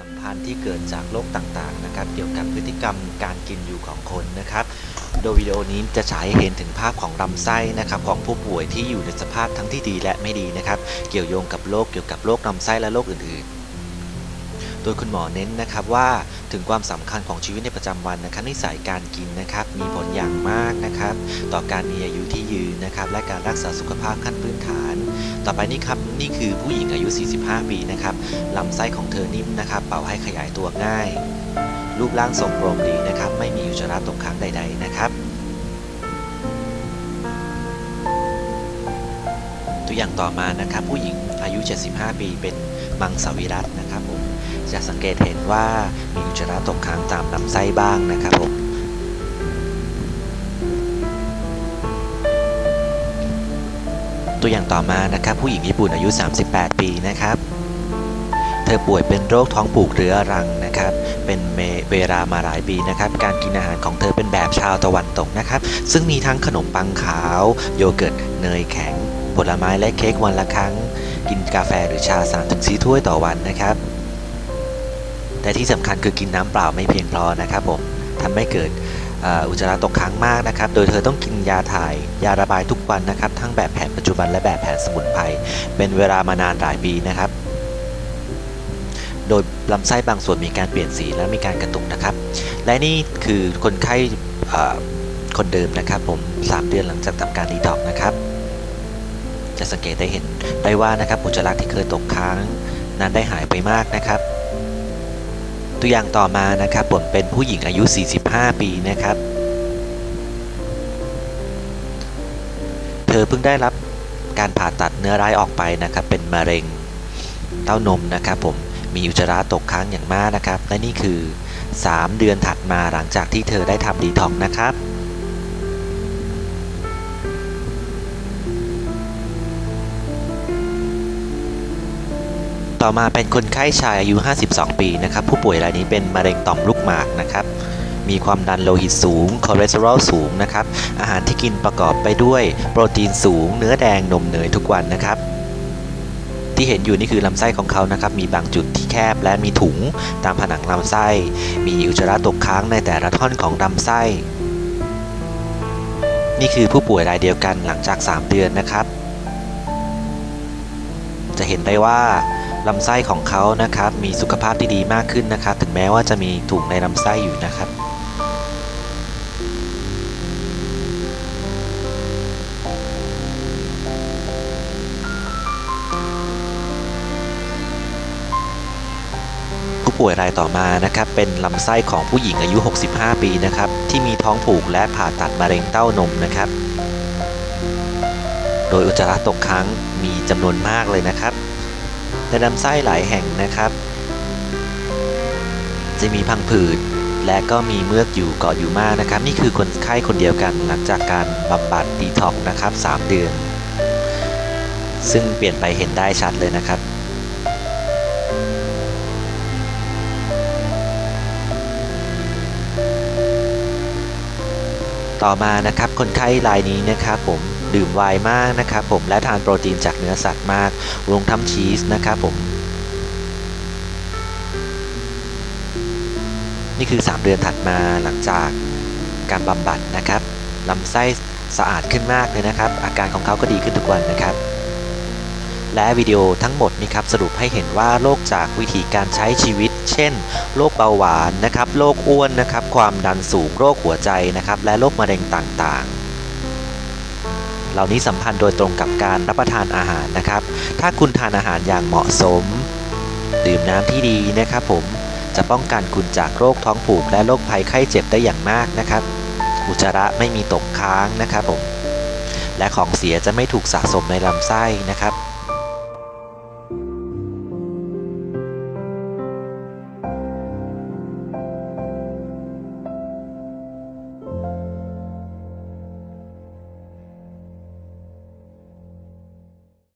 สัมพันธ์ที่เกิดจากโรคต่างๆนะครับ เกี่ยวกับพฤติกรรมการกินอยู่ของคนนะครับ โดยวิดีโอนี้จะฉายให้เห็นถึงภาพของลำไส้นะครับของผู้ป่วยที่อยู่ในสภาพทั้งที่ดีและไม่ดีนะครับ เกี่ยวโยงกับโรคเกี่ยวกับโรคลำไส้และโรคอื่นๆ โดยคุณหมอเน้นนะครับว่าถึงความสำคัญของชีวิตในประจำวันนะครับนิสัยการกินนะครับมีผลอย่างมากนะครับ ต่อการมีอายุที่ยืนนะครับและการรักษาสุขภาพขั้นพื้นฐาน ต่อไปนี่ครับนี่คือผู้หญิงอายุ 45 ปีนะครับลำไส้ของเธอนิ่มนะครับเป่าให้ขยายตัวง่าย รูปร่างทรงกลมดีนะครับไม่มีอุจจาระตกค้างใด ๆ นะครับตัวอย่างต่อมานะครับผู้หญิงอายุ 75 ปีเป็นมังสวิรัตนะครับผม จะสังเกตเห็นว่ามีอุจจาระตกค้างตามลำไส้บ้างนะครับผมตัวอย่างต่อมานะครับผู้หญิงญี่ปุ่นอายุ 38 ปีนะครับ เธอป่วยเป็นโรคท้องผูกเรื้อรังนะครับ เป็นเวลามาหลายปีนะครับ การกินอาหารของเธอเป็นแบบชาวตะวันตกนะครับ ซึ่งมีทั้งขนมปังขาว โยเกิร์ต เนยแข็ง ผลไม้และเค้กวันละครั้ง กินกาแฟหรือชา3ถึง4ถ้วยต่อวันนะครับ แต่ที่สำคัญคือกินน้ำเปล่าไม่เพียงพอนะครับผมทำให้เกิดอุจจาระตกค้างมากนะครับ โดยเธอต้องกินยาถ่าย ยาระบายทุกวันนะครับ ทั้งแบบแผนปัจจุบันและแบบแผนสมุนไพร เป็นเวลามานานหลายปีนะครับ โดยลำไส้บางส่วนมีการเปลี่ยนสีและมีการกระตุกนะครับ และนี่คือคนไข้คนเดิมนะครับผม 3 เดือนหลังจากทำการดีท็อกนะครับ จะสังเกตได้เห็นได้ว่านะครับอุจจาระที่เคยตกค้าง นั้นได้หายไปมากนะครับ ตัวอย่างต่อมานะครับผมเป็นผู้หญิงอายุ 45 ปีนะครับ เธอเพิ่งได้รับการผ่าตัดเนื้อร้ายออกไปนะครับ เป็นมะเร็งเต้านมนะครับ ผมมีอุจจาระตกค้างอย่างมากนะครับ และนี่คือ 3 เดือนถัดมาหลังจากที่เธอได้ทำดีท็อกนะครับ ต่อมาเป็นคนไข้ชายอายุ 52 ปีนะครับ ผู้ป่วยรายนี้เป็นมะเร็งต่อมลูกหมากนะครับ มีความดันโลหิตสูง คอเลสเตอรอลสูงนะครับ อาหารที่กินประกอบไปด้วยโปรตีนสูง เนื้อแดงนมเนยทุกวันนะครับ ที่เห็นอยู่นี่คือลำไส้ของเขานะครับ มีบางจุดที่แคบและมีถุงตามผนังลำไส้ มีอุจจาระตกค้างในแต่ละท่อนของลำไส้ นี่คือผู้ป่วยรายเดียวกันหลังจาก 3 เดือนนะครับ จะเห็นได้ว่า ลำไส้ของเขานะครับมีสุขภาพที่ดีมากขึ้นนะครับ ถึงแม้ว่าจะมีถุงในลำไส้อยู่นะครับผู้ป่วยรายต่อมานะครับเป็นลำไส้ของผู้หญิงอายุ 65 ปีนะครับที่มีท้องผูกและผ่าตัดมะเร็งเต้านมนะครับ โดยอุจจาระตกค้างมีจำนวนมากเลยนะครับ ในลำไส้หลายแห่งนะครับ จะมีพังผืดและก็มีเมือกอยู่เกาะอยู่มากนะครับ นี่คือคนไข้คนเดียวกันหลังจากการบำบัดดีท็อกนะครับ 3 เดือน ซึ่งเปลี่ยนไปเห็นได้ชัดเลยนะครับต่อมานะครับคนไข้รายนี้นะครับผม ดื่มไวน์มากนะครับผมและทานโปรตีนจากเนื้อสัตว์มากรวมทั้งชีสนะครับผมนี่คือ 3 เดือนถัดมาหลังจากการบำบัดนะครับลำไส้สะอาดขึ้นมากเลยนะครับ อาการของเขาก็ดีขึ้นทุกวันนะครับ และวิดีโอทั้งหมดนี้ครับสรุปให้เห็นว่าโรคจากวิธีการใช้ชีวิต เช่นโรคเบาหวานนะครับโรคอ้วนนะครับ ความดันสูงโรคหัวใจนะครับ และโรคมะเร็งต่างๆ เหล่านี้สัมพันธ์โดยตรงกับการรับประทานอาหารนะครับ ถ้าคุณทานอาหารอย่างเหมาะสม ดื่มน้ำที่ดีนะครับผมจะป้องกันคุณจากโรคท้องผูกและโรคภัยไข้เจ็บได้อย่างมากนะครับ อุจจาระไม่มีตกค้างนะครับผมและของเสียจะไม่ถูกสะสมในลำไส้นะครับ